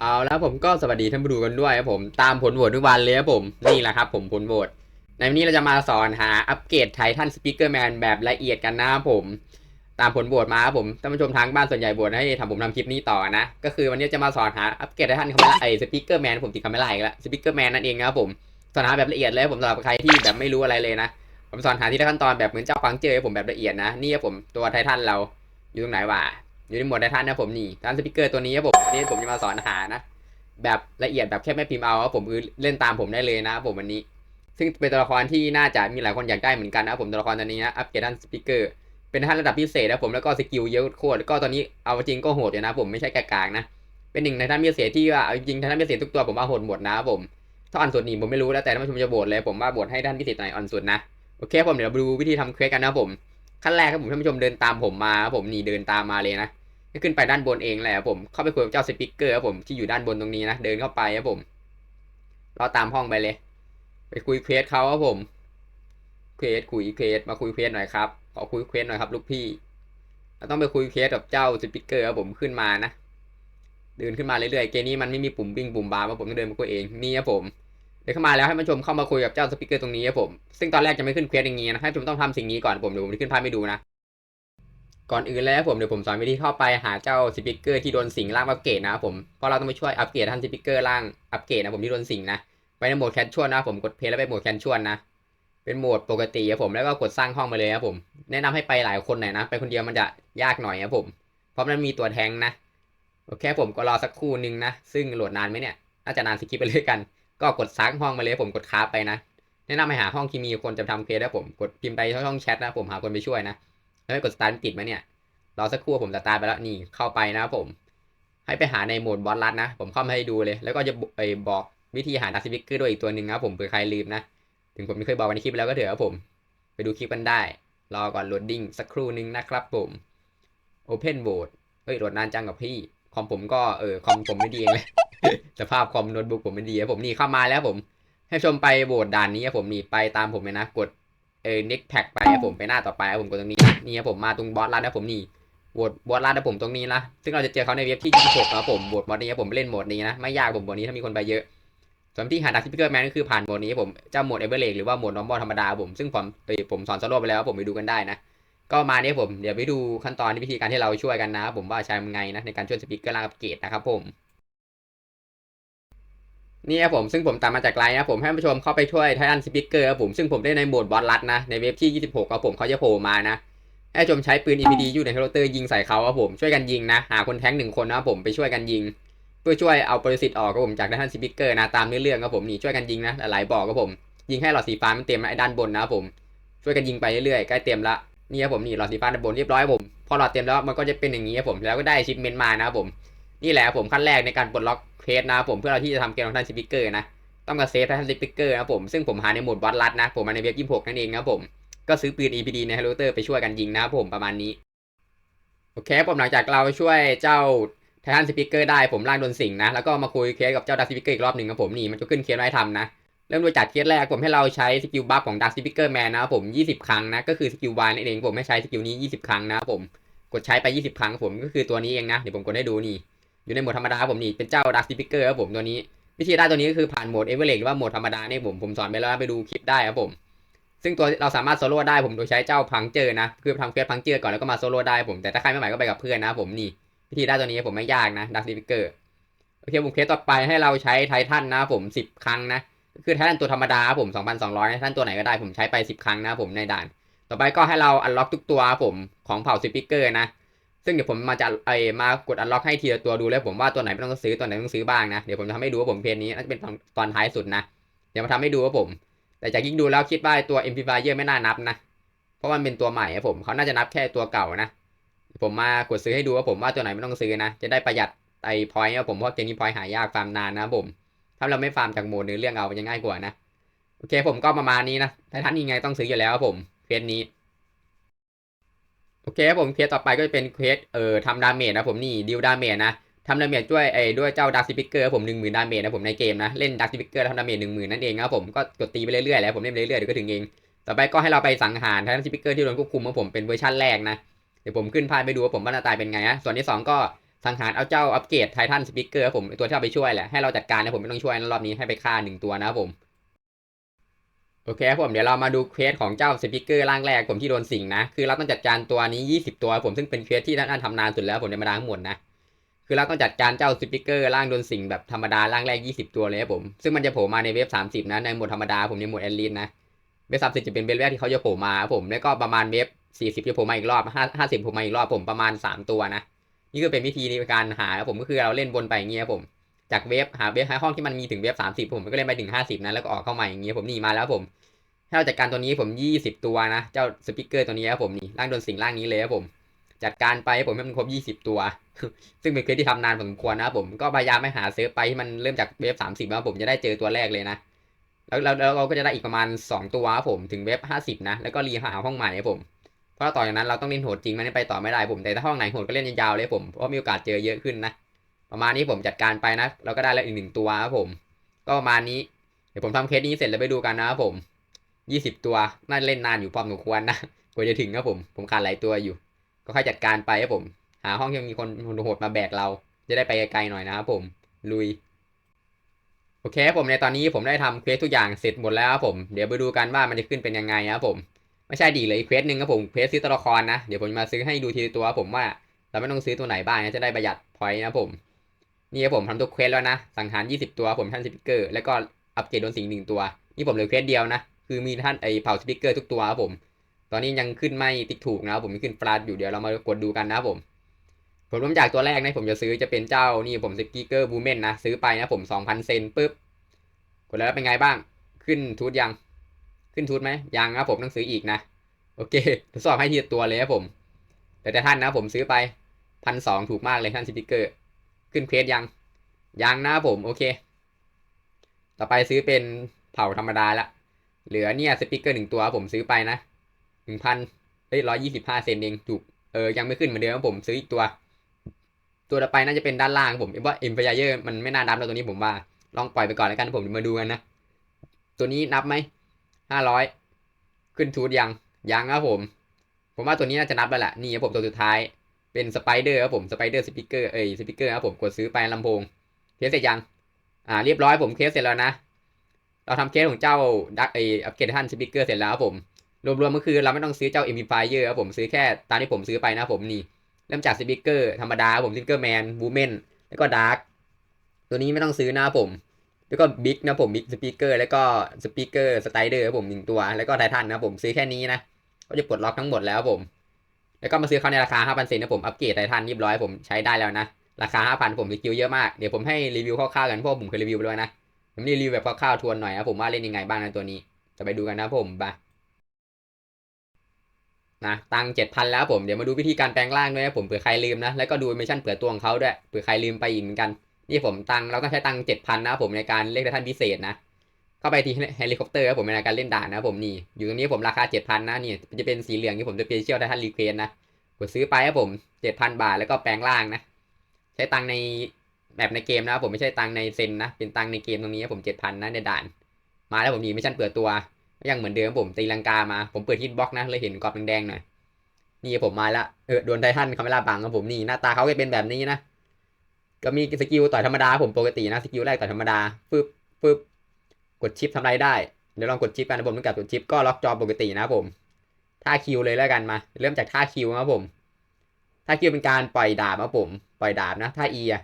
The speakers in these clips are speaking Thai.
เอาแล้วผมก็สวัสดีท่านผู้ดูกันด้วยครับผมตามผลโหวตทุกวันเลยครับผมนี่แหละครับผมผลโหวตในวันนี้เราจะมาสอนหาอัปเกรดไททันสปีกเกอร์แมนแบบละเอียดกันนะครับผม ตามผลโหวตมาครับผมท่านผู้ชมทางบ้านส่วนใหญ่โหวตให้ทำผมทำคลิปนี้ต่อนะ ก็คือวันนี้จะมาสอนหาอัปเกรดไททันคาเมล่าไอสปีกเกอร์แมนผมติดคาเมล่าอีกแล้วสปีกเกอร์แมนนั่นเองนะครับผมสอนหาแบบละเอียดเลยผมสำหรับใครที่แบบไม่รู้อะไรเลยนะผมสอนหาที่ละขั้นตอนแบบเหมือนเจ้าฟังเจอผมแบบละเอียดนะนี่ครับผมตัวไททันเราอยู่ตรงไหนวะ อยู่ในหมวดไททันนะผมนี่ท่านสปีกเกอร์ตัวนี้ครับผมนี่ผมจะมาสอนหานะ แบบละเอียดแบบแค่ไม่พิมพ์เอาครับผมคือเล่นตามผมได้เลยนะครับผมวันนี้ ซึ่งเป็นตัวละครที่น่าจะมีหลายคนอยากได้เหมือนกันนะครับผมตัวละครตัวนี้นะอัปเกรดด้านสปีกเกอร์เป็นท่านระดับพิเศษนะผมแล้วก็สกิลเยอะโคตรก็ตอนนี้เอาจริงก็โหดอยู่นะผมไม่ใช่กากๆนะเป็นหนึ่งในท่านพิเศษที่ว่าเอาจริงท่านพิเศษทุกตัวผมว่าโหดหมดนะครับผมถ้าอ่อนสุดนี่ผมไม่รู้แล้วแต่ท่านผู้ชมจะโบดเลยผมว่าโบดให้ท่านพิเศษไหนอ่อนสุดนะโอเคผมเดี๋ยวมาดูวิธีทำเควสกันนะผม ขั้นแรกครับผมท่านผู้ชมเดินตามผมมาครับผมนี่เดินตามมาเลยนะขึ้นไปด้านบนเองแหละครับผมเข้าไปคุยกับเจ้าสปิเกอร์ครับผมที่อยู่ด้านบนตรงนี้นะเดินเข้าไปครับผมเราตามห้องไปเลย ไปคุยเควสเขาครับผมเควสคุยเควสมาคุยเควสหน่อยครับขอคุยเควสหน่อยครับลูกพี่เราต้องไปคุยเควสกับเจ้าสปิเกอร์ครับผมขึ้นมานะเดินขึ้นมาเรื่อยๆเกมนี้มันไม่มีปุ่มบิ้งปุ่มบาร์ครับผมต้องเดินมาคุยเองนี่ครับผม เดินเข้ามาแล้วให้ผู้ชมเข้ามาคุยกับเจ้าสปิเกอร์ตรงนี้ครับผม ซึ่งตอนแรกจะไม่ขึ้นเควสอย่างนี้นะให้ผู้ชมต้องทำสิ่งนี้ก่อนผมเดี๋ยวผมขึ้นภาพให้ดูนะ ก่อนอื่นแล้วผมเดี๋ยวผมสอนวิธีเข้าไปหาเจ้าสปิเกอร์ที่โดนสิงร่างอัปเกรดนะครับผม เพราะเราต้องไปช่วยอัปเกรดท่านสปิเกอร์ร่างอัปเกรดนะผมที่โดนสิงนะ ไปในโหมดแคนชวลนะผมกดเพลย์แล้วไปโหมดแคนชวลนะ เป็นโหมดปกติครับผมแล้วก็กดสร้างห้องมาเลยครับผม แนะนำให้ไปหลายคนหน่อยนะ ไปคนเดียวมันจะยากหน่อยครับผม เพราะมันมีตัวแทงนะ โอเคผมก็รอสักครู่นึงนะ ซึ่งโหลดนานไหมเนี่ย น่าจะนานสกิปไปเลยกัน ก็กดสร้างห้องมาเลยผมกดคราฟไปนะแนะนำให้หาห้องที่มีคนจะทำเคสแล้วผมกดพิมพ์ไปช่องแชทนะผมหาคนไปช่วยนะแล้วกดสตาร์ทติดไหมเนี่ยรอสักครู่ผมสตาร์ทไปแล้วนี่เข้าไปนะครับผม ให้ไปหาในโหมดบอสลัดนะ ผมเข้ามาให้ดูเลย แล้วก็จะไปบอกวิธีหาดักซิฟิกเกอร์ด้วยอีกตัวหนึ่งนะผมเผื่อใครลืมนะ ถึงผมไม่เคยบอกในคลิปแล้วก็เถอะครับผม ไปดูคลิปกันได้ รอก่อนโหลดดิ้งสักครู่นึงนะครับผม Open v o t e เฮ้ยโหลดนานจังกับพี่คอมผมก็เออคอมผมไม่ดีเองเลย สภาพคอมโน้ตบุ๊กผมไม่ดีผมนี่เข้ามาแล้วผม ให้ชมไปโหวตด่านนี้ผมนี่ไปตามผมเลยนะกดเออ next pack ไปผมไปหน้าต่อไปผมกดตรงนี้นี่ผมมาตรงบอสลัดนะผมนี่โหวตบอสลาดนะผมตรงนี้นะซึ่งเราจะเจอเขาในเว็บที่26นะครับผมโหวตบอสนี้ผมเล่นโหมดนี้นะไม่ยากผมโหมดนี้ถ้ามีคนไปเยอะส่วนที่หาดักซิพิเกอร์แมนก็คือผ่านโหมดนี้ผมเจ้าโหมดเอเวอร์เลหรือว่าโหมดนอร์มอลธรรมดาผมซึ่งผมไปผมสอนสโลว์ไปแล้วผมไปดูกันได้นะก็มาเนี่ยผมเดี๋ยวไปดูขั้นตอนที่วิธีการที่เราช่วยกันนะ ผมว่าใช้ยังไงนะในการช่วยสปีกเกอร์ล่างอัปเกรดนะครับผม นี่ครับผมซึ่งผมตามมาจากไลน์นะผมให้ผู้ชมเข้าไปช่วยไททันสปีกเกอร์ครับผมซึ่งผมได้ในโหมดบอสลัดนะ ในเว็บที่ 26ครับผมเขาจะโผล่มานะให้ชมใช้ปืน EPD อยู่ในเฮลิคอปเตอร์ยิงใส่เขาครับผมช่วยกันยิงนะ หาคนแท้งหนึ่งคนนะครับผมไปช่วยกันยิง เพื่อช่วยเอาปรสิตออกครับผมจากด้านสปิเกอร์นะตามเนื้อเรื่องครับผมนี่ช่วยกันยิงนะหลายบอกครับผมยิงให้หลอดสีฟ้ามันเต็มไอ้ด้านบนนะครับผมช่วยกันยิงไปเรื่อยๆใกล้เต็มละนี่ครับผมนี่หลอดสีฟ้าด้านบนเรียบร้อยครับผมพอหลอดเต็มแล้วมันก็จะเป็นอย่างนี้ครับผมแล้วก็ได้ชิปเมนต์มานะครับผม นี่แหละผมขั้นแรกในการปลดล็อกเคสนะผมเพื่อเราที่จะทำเกมของท่านสปิเกอร์นะต้องมาเซฟท่านสปิเกอร์นะผมซึ่งผมหาในโหมดบอสลัดนะผมมาในเว็บ26นั่นเองนะผมก็ซื้อปืน EPD ในฮลิคอปเตอร์ไปช่วยกันยิงนะครับผมประมาณนี้โอเคผมหลังจากเราช่วยเจ้าไททันสปิเกอร์ได้ผมล่างโดนสิงนะแล้วก็มาคุยเคสกับเจ้าดักสปิเกอร์อีกรอบหนึ่งครับผมนี่มันก็ขึ้นเคสไว้ทำนะเริ่มโดยจากเคสแรกผมให้เราใช้สกิลบัฟของดักสปิเกอร์แมนนะครับผม 20 ครั้งนะก็คือสกิลวายนั่นเองผมให้ใช้สกิลนี้ 20 ครั้งนะครับผมกดใช้ไป 20 ครั้งผมก็คือตัวนี้เองนะเดี๋ยวผมกดให้ดูนี่ อยู่ในโหมดธรรมดาผมนี่เป็นเจ้าดักสปิเกอร์ครับผมตัวนี้วิธีได้ตัวนี้ก็คือผ่านโหมดเอเวอร์เลหรือว่าโหมดธรรมดาเนี่ยผมผมสอนไปแล้วไปดูคลิปได้ครับผม ซึ่งตัวเราสามารถโซโล่ได้ผมโดยใช้เจ้าพังเจอ์นะคือทำเควสพังเจอ์ก่อนแล้วก็มาโซโล่ได้ผมแต่ถ้าใครไม่ไหวก็ไปกับเพื่อนนะผมนี่วิธีได้ตัวนี้ผมไม่ยากนะดักซิฟิเกอร์โอเคผมเควสต่อไปให้เราใช้ไททันนะผมสิบครั้งนะคือไททันตัวธรรมดาผมสองพันสองร้อยไททันตัวไหนก็ได้ผมใช้ไปสิบครั้งนะผมในด่าน ต่อไปก็ให้เราอันล็อกทุกตัวผมของเผ่าซิปิเกอร์นะ ซึ่งเดี๋ยวผมมาจะไอมากดอันล็อกให้ทีละตัวดูแล้วผมว่าตัวไหนไม่ต้องซื้อตัวไหนต้องซื้อบ้างนะ เดี๋ยวผมจะทำให้ดูว่าผมเพจนี้น่าจะเป็นตอนตอนท้ายสุดนะ เดี๋ยวมาทำให้ดูว่าผม แต่จากยิ่งดูแล้วคิดว่าตัว amplifier ไม่น่านับนะ เพราะมันเป็นตัวใหม่ครับผมเขาน่าจะนับแค่ตัวเก่านะ ผมมากดซื้อให้ดูว่าผมว่าตัวไหนไม่ต้องซื้อนะ จะได้ประหยัดไอพอยต์ครับผมเพราะเกมนี้พอยต์หายากฟาร์มนานนะผม ถ้าเราไม่ฟาร์มจากโหมดเนื้อเรื่องเอาจะง่ายกว่านะ โอเคผมก็ประมาณนี้นะไททันยังไงต้องซื้ออยู่แล้วครับผมเควสนี้ โอเคครับผมเควสต่อไปก็จะเป็นเควสเอ่อทำดาเมจนะผมนี่ดิวดาเมจนะทำดาเมจด้วยไอ้ด้วยเจ้าดักซิปิเกอร์ผมหนึ่งหมื่นดาเมจนะผมในเกมนะเล่นดักซิปิเกอร์ทำดาเมจหนึ่งหมื่นนั่นเองครับผมก็กดตีไปเรื่อยๆแล้วผมเล่นไปเรื่อยๆเดี๋ยวก็ถึงเองต่อไปก็ให้เราไปสังหารททันซิปิเกอร์ที่โดนควบคุมของผมเป็นเวอร์ชันแรกนะเดี๋ยวผมขึ้นภาพไปดูว่าผมว่าหน้าตายเป็นไงนะส่วนที่สองก็สังหารเอาเจ้าอัปเกรดไททันสปิเกอร์ครับผมตัวที่เราไปช่วยแหละให้เราจัดการนะผมไม่ต้องช่วยนรอบนี้ให้ไปฆ่าหนึ่งตัวนะผม โอเคผมเดี๋ยวเรามาดูเควสของเจ้าสปิเกอร์ร่างแรกผมที่โดนสิงนะ คือเราต้องจัดการตัวนี้ 20 ตัวผมซึ่งเป็นเควสที่ท่านทำนานสุดแล้วผมในบรรดาทั้งหมดนะคือเราต้องจัดการเจ้าสปิเกอร์ร่างโดนสิงแบบธรรมดาร่างแรก 20 ตัวเลยครับผมซึ่งมันจะโผล่มาในเว็บ 30 นะในหมดธรรมดาผมในหมดแอลินนะเว็บ30จะเป็นเว็บแรกที่เขาจะโผล่มาครับผมแล้วก็ประมาณเว็บ40จะโผล่มาอีกรอบ5 50โผล่มาอีกรอบผมประมาณ3ตัวนะนี่ก็เป็นวิธีในการหาครับผมก็คือเราเล่นบนไปอย่างเงี้ยครับผม จากเว็บหาเว็บหาห้องที่มันมีถึงเว็บ30ผมก็เล่นไปถึง50นะแล้วก็ออกเข้ามาอย่างเงี้ยผมนี่มาแล้วผมถ้าเราจัดการตัวนี้ผม20ตัวนะ เจ้าสปิเกอร์ตัวนี้ครับผมนี่ร่างโดนสิงร่างนี้เลยครับผม จัดการไปผมให้มันครบ20ตัว ซึ่งเป็นเคสที่ทำนานพอสมควรนะครับผมก็พยายามไม่หาเซิร์ฟไปที่มันเริ่มจากเว็บ30แล้วผมจะได้เจอตัวแรกเลยนะแล้วแล้วเราก็จะได้อีกประมาณ 2 ตัวครับผมถึงเว็บ50 นะ แล้วก็รีหาห้องใหม่ครับผม เพราะต่อจากนั้นเราต้องเล่นโหดจริงมันไปต่อไม่ได้ผมแต่ถ้าห้องไหนโหดก็เล่นยาวเลยผมเพราะมีโอกาสเจอเยอะขึ้นนะ ประมาณนี้ผมจัดการไปนะ เราก็ได้แล้วอีกหนึ่งตัวครับผม ก็ประมาณนี้ เดี๋ยวผมทำเคสนี้เสร็จแล้วไปดูกันนะครับผม20ตัว น่าเล่นนานอยู่พอสมควรนะกว่าจะถึงครับผม ผมขาดหลายตัวอยู่ ก็ค่อยจัดการไปครับผม หาห้องที่มีคนโหดมาแบกเรา จะได้ไปไกลๆหน่อยนะครับผม ลุย โอเคครับผมในตอนนี้ผมได้ทำเควสทุกอย่างเสร็จหมดแล้วครับผม เดี๋ยวไปดูกันว่ามันจะขึ้นเป็นยังไงครับผม ไม่ใช่ดีเลยเควสหนึ่งครับผม เควสซื้อตัวละครนะ เดี๋ยวผมมาซื้อให้ดูทีละตัวครับผมว่า เราไม่ต้องซื้อตัวไหนบ้างนะจะได้ประหยัดพอยต์นะครับผม นี่ครับผมทำตัวเควสแล้วนะ สังหาร 20 ตัวผมท่านสปิเกอร์ แล้วก็อัปเกรดโดนสิงหนึ่งตัว นี่ผมเหลือเควสเดียวนะ คือมีท่านไอเผาสปิเกอร์ทุกตัวครับผม ตอนนี้ยังขึ้นไม่ติ๊กถูกนะครับผมมีขึ้นฟลาดอยู่เดี๋ยวเรามากดดูกันนะครับผม ผมเริ่มจากตัวแรกนะผมจะซื้อจะเป็นเจ้านี่ผมสปิเกอร์บูเมนนะซื้อไปนะผม 2,000 เซนปุ๊บกดแล้วเป็นไงบ้าง ขึ้นทูตยัง ขึ้นทูตไหมยังครับผมต้องซื้ออีกนะโอเคทดสอบให้ทีละตัวเลยครับผมแต่แต่ท่านนะผมซื้อไปพันสองถูกมากเลยท่านสปิเกอร์ ขึ้นเควสยัง ยังนะผมโอเค ต่อไปซื้อเป็นเผาธรรมดาละเหลือเนี่ยสปิเกอร์หนึ่งตัวผมซื้อไปนะหนึ่งพันเอ้ยร้อยยี่สิบห้าเซนเองถูกเออยังไม่ขึ้นเหมือนเดิมผมซื้ออีกตัว ตัวต่อไปน่าจะเป็นด้านล่างผมเอ็มว่าเอ็มพยาเยอร์มันไม่น่านับแล้วตัวนี้ผมว่า ลองปล่อยไปก่อนแล้วกันผมมาดูกันนะ ตัวนี้นับไหมห้าร้อยขึ้นทูตยังยังครับผม ผมว่าตัวนี้น่าจะนับแล้วแหละนี่ครับผมตัวสุดท้าย เป็นสไปเดอร์ครับผมสไปเดอร์สปิเกอร์เอ้ยสปิเกอร์ครับผมกดซื้อไปลำโพงเคสเสร็จยัง อ่าเรียบร้อยผมเคสเสร็จแล้วนะ เราทำเคสของเจ้าดักไออัปเกรดท่านสปิเกอร์เสร็จแล้วครับผม รวมๆก็คือเราไม่ต้องซื้อเจ้า m อ็มเยอร์ครับผมซื้อแค่ตามที่ผมซื้อไปนะผมนี่ เริ่มจากสปิเกอร์ธรรมดารับผมสปิเกอร์แมนบูเมนแล้วก็ดาร์กตัวนี้ไม่ต้องซื้อนะผมแล้วก็บิ๊กนะผมบิ๊กสปีกเกอร์แล้วก็สปีกเกอร์สไตเดอร์ผมหนึ่งตัว แล้วก็ไททันนะผมซื้อแค่นี้นะ ก็จะปลดล็อกทั้งหมดแล้วผม แล้วก็มาซื้อเขาในราคา 5,000เซนนะผมอัปเกรดไททันเรียบร้อยผมใช้ได้แล้วนะ ราคา 5,000 ผมสกิลเยอะมากเดี๋ยวผมให้รีวิวคร่าวๆกันเพราะผมเคยรีวิวไปแล้วนะผมนี่รีวิวแบบคร่าวๆทวนหน่อยนะผมว่าเล่นยังไงบ้างในตัวนี้ จะไปดูกันนะผมไปนะตังเจ็ดพันแล้วผมเดี๋ยวมาดูวิธีการแปลงร่างด้วยนะผมเผื่อใครลืมนะแล้วก็ดูเมชั่นเผื่อตัวของเขาด้วยเผื่อใครลืมไปอีกเหมือนกัน นี่ผมตังเราก็ใช้ตังเจ็ดพันนะผมในการเรียกไททันพิเศษนะ เข้าไปที่เฮลิคอปเตอร์ครับผมในการเล่นด่านนะผมนี่ อยู่ตรงนี้ผมราคาเจ็ดพันนะนี่จะเป็นสีเหลืองที่ผมจะเปเชียลไททันรีเควสนะกดซื้อไปครับผมเจ็ดพันบาทแล้วก็แปลงร่างนะ ใช้ตังในแบบในเกมนะครับผมไม่ใช่ตังในเซนนะ เป็นตังในเกมตรงนี้ครับผมเจ็ดพันนะในด่าน มาแล้วผมนี่ไม่ชั่นเปิดตัวยังเหมือนเดิมผมตีลังกามา ผมเปิดฮิตบ็อกนะเลยเห็นกรอบแดงๆหน่อยนี่ผมมาละเออโดนไททันคาเมล่าบังครับผมนี่หน้าตาเขาก็เป็นแบบนี้นะก็มีสกิลต่อยธรรมดาผมปกตินะสกิลแรกต่อยธรรมดาฟึบฟึบ กดชิปทำอะไรได้ เดี๋ยวลองกดชิปกันนะผมต้องกดกดชิปก็ล็อกจอปกตินะผมท่าคิวเลยแล้วกันมา เริ่มจากท่าคิวนะผมท่าคิวเป็นการปล่อยดาบครับผม ปล่อยดาบนะท่าอีอะ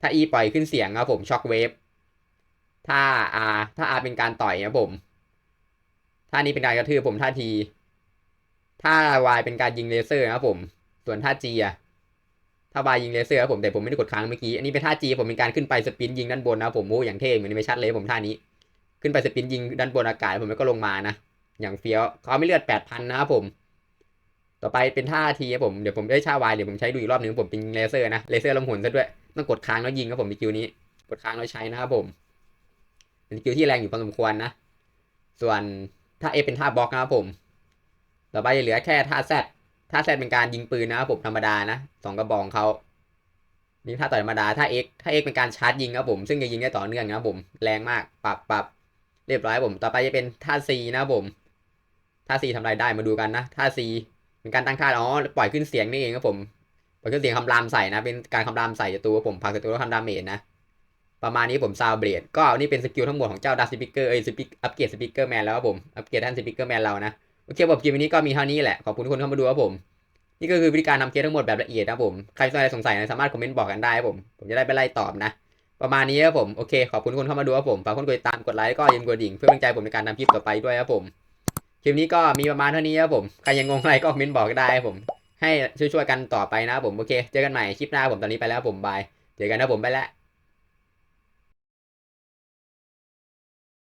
ท่าอีปล่อยขึ้นเสียงครับผมช็อคเวฟท่าอาท่าอาเป็นการต่อยครับผมท่านี้เป็นการกระทืบผมท่าทีท่าวายเป็นการยิงเลเซอร์นะผม ส่วนท่าจีอะถ้าวายยิงเลเซอร์ครับผมแต่ผมไม่ได้กดค้างเมื่อกี้ อันนี้เป็นท่าจีผมเป็นการขึ้นไปสปินยิงด้านบนนะผมโอ้อย่างเท่เหมือนไม่ชัดเลยผมท่านี้ ขึ้นไปสปินยิงด้านบนอากาศผมแล้วก็ลงมานะ อย่างเฟี้ยวเขาไม่เลือดแปดพันนะครับผม ต่อไปเป็นท่าทีครับผมเดี๋ยวผมได้ท่าวายเดี๋ยวผมใช้ดูอีกรอบหนึ่งผมเป็นเลเซอร์นะเลเซอร์ลำหุ่นซะด้วยต้องกดค้างแล้วยิงครับผมสกิลนี้ กดค้างแล้วใช้นะครับผมเป็นสกิลที่แรงอยู่พอสมควรนะ ส่วนท่าเอเป็นท่าบล็อกนะครับผม ต่อไปเหลือแค่ท่าแซดถ้าแซดเป็นการยิงปืนนะครับผมธรรมดานะสองกระบอกเขานี่ถ้าต่อยธรรมดาถ้าเอ็กถ้าเอ็กเป็นการชาร์จยิงครับผม ซึ่งจะยิงได้ต่อเนื่องนะครับผม แรงมากปรับปรับ เรียบร้อยผม ต่อไปจะเป็นท่าซีนะผม ท่าซีทำอะไรได้มาดูกันนะ ท่าซีเป็นการตั้งค่าอ๋อปล่อยขึ้นเสียงนี่เองครับผมมันก็เสียงคำรามใส่นะ เป็นการคำรามใส่ศัตรูครับผมผลักศัตรูแล้วทำดามเมจนะ ประมาณนี้ผมซาวเบรดก็นี่เป็นสกิลทั้งหมดของเจ้าดัสสปิเกอร์เอ้ยสปิอัปเกรดสปิเกอร์แมนแล้วครับผม อัปเกรดท่านสปิเกอร์แมนเรานะ โอเคผมคลิปวันนี้ก็มีเท่านี้แหละ ขอบคุณทุกคนเข้ามาดูครับผม นี่ก็คือวิธีการทำเคสทั้งหมดแบบละเอียดนะผม ใครมีอะไรสงสัยนะสามารถคอมเมนต์บอกกันได้ครับผม ผมจะได้ไปไล่ตอบนะ ประมาณนี้ครับผม โอเค ขอบคุณคนเข้ามาดูครับผม ฝากคนกดติดตาม กดไลค์ ก็อย่าลืมกดดิ่ง เพื่อเป็นกำลังใจผมในการทำคลิปต่อไปด้วยครับผม คลิปนี้ก็มีประมาณเท่านี้ครับผม ใครยังงงอะไรก็คอมเมนต์บอกได้ครับผม ให้ช่วยๆกันต่อไปนะครับผม โอเค เจอกันใหม่คลิปหน้าผม ตอนนี้ไปแล้วครับผมบาย เจอกันนะผมไปแล้ว